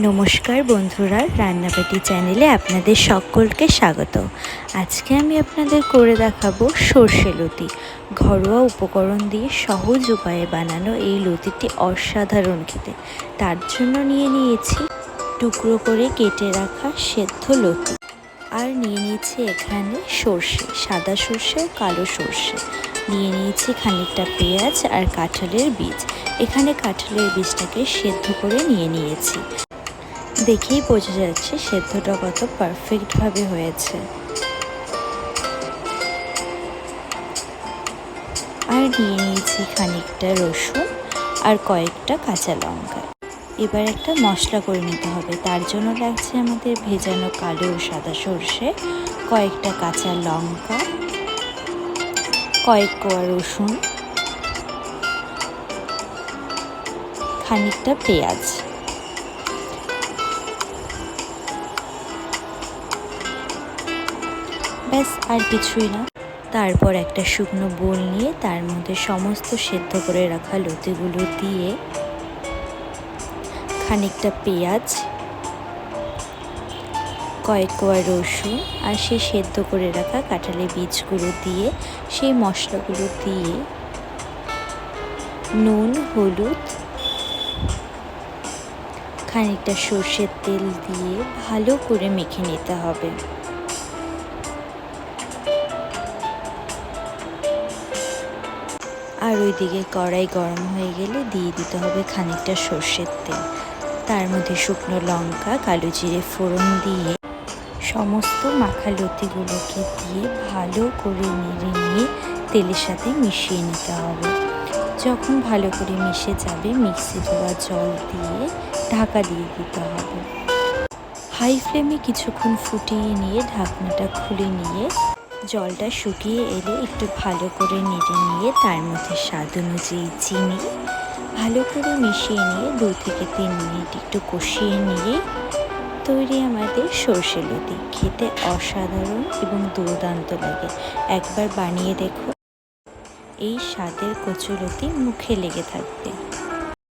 নমস্কার বন্ধুরা রান্নাবাটি চ্যানেলে আপনাদের সকলকে স্বাগত। আজকে আমি আপনাদের করে দেখাবো সর্ষে লতি ঘরোয়া উপকরণ দিয়ে সহজ উপায়ে বানানো এই লতিটি অসাধারণ খেতে। তার জন্য নিয়ে নিয়েছি টুকরো করে কেটে রাখা সেদ্ধ লতি। আর নিয়ে নিয়েছি এখানে সর্ষে, সাদা সর্ষে কালো সর্ষে। নিয়ে নিয়েছি খানিকটা পেঁয়াজ আর কাঁঠালের বীজ। এখানে কাঁঠালের বীজটাকে সেদ্ধ করে নিয়ে নিয়েছি। দেখেই বোঝা যাচ্ছে সেদ্ধটা কত পারফেক্টভাবে হয়েছে। আর নিয়ে নিয়েছি খানিকটা রসুন আর কয়েকটা কাঁচা লঙ্কা। এবার একটা মশলা করে নিতে হবে। তার জন্য লাগছে আমাদের ভেজানো কালো সাদা সর্ষে, কয়েকটা কাঁচা লঙ্কা, কয়েক কোয়া রসুন, খানিকটা পেঁয়াজ। ব্যাস, আর কিছুই না। তারপর একটা শুকনো বোল নিয়ে তার মধ্যে সমস্ত সেদ্ধ করে রাখা লতিগুলো দিয়ে খানিকটা পেঁয়াজ, কয়েক কোয়া রসুন, আর সেই সেদ্ধ করে রাখা কাঁঠালের বীজগুলো দিয়ে সেই মশলাগুলো দিয়ে নুন, হলুদ, খানিকটা সর্ষের তেল দিয়ে ভালো করে মেখে নিতে হবে। আর ওইদিকে কড়াই গরম হয়ে গেলে দিয়ে দিতে হবে খানিকটা সর্ষের তেল। তার মধ্যে শুকনো লঙ্কা, কালো জিরে ফোড়ন দিয়ে সমস্ত মাখা লতিগুলোকে দিয়ে ভালো করে নেড়ে নিয়ে তেলের সাথে মিশিয়ে নিতে হবে। যখন ভালো করে মিশে যাবে, মিক্সি ধোয়া জল দিয়ে ঢাকা দিয়ে দিতে হবে। হাই ফ্লেমে কিছুক্ষণ ফুটিয়ে নিয়ে ঢাকনাটা খুলে নিয়ে জলটা শুকিয়ে এলে একটু ভালো করে নেড়ে নিয়ে তার মধ্যে স্বাদ অনুযায়ী চিনি ভালো করে মিশিয়ে নিয়ে দু থেকে তিন মিনিট একটু কষিয়ে নিয়ে তৈরি আমাদের সর্ষে লতি। খেতে অসাধারণ এবং দুর্দান্ত লাগে। একবার বানিয়ে দেখো। এই স্বাদের কচুলতি মুখে লেগে থাকবে।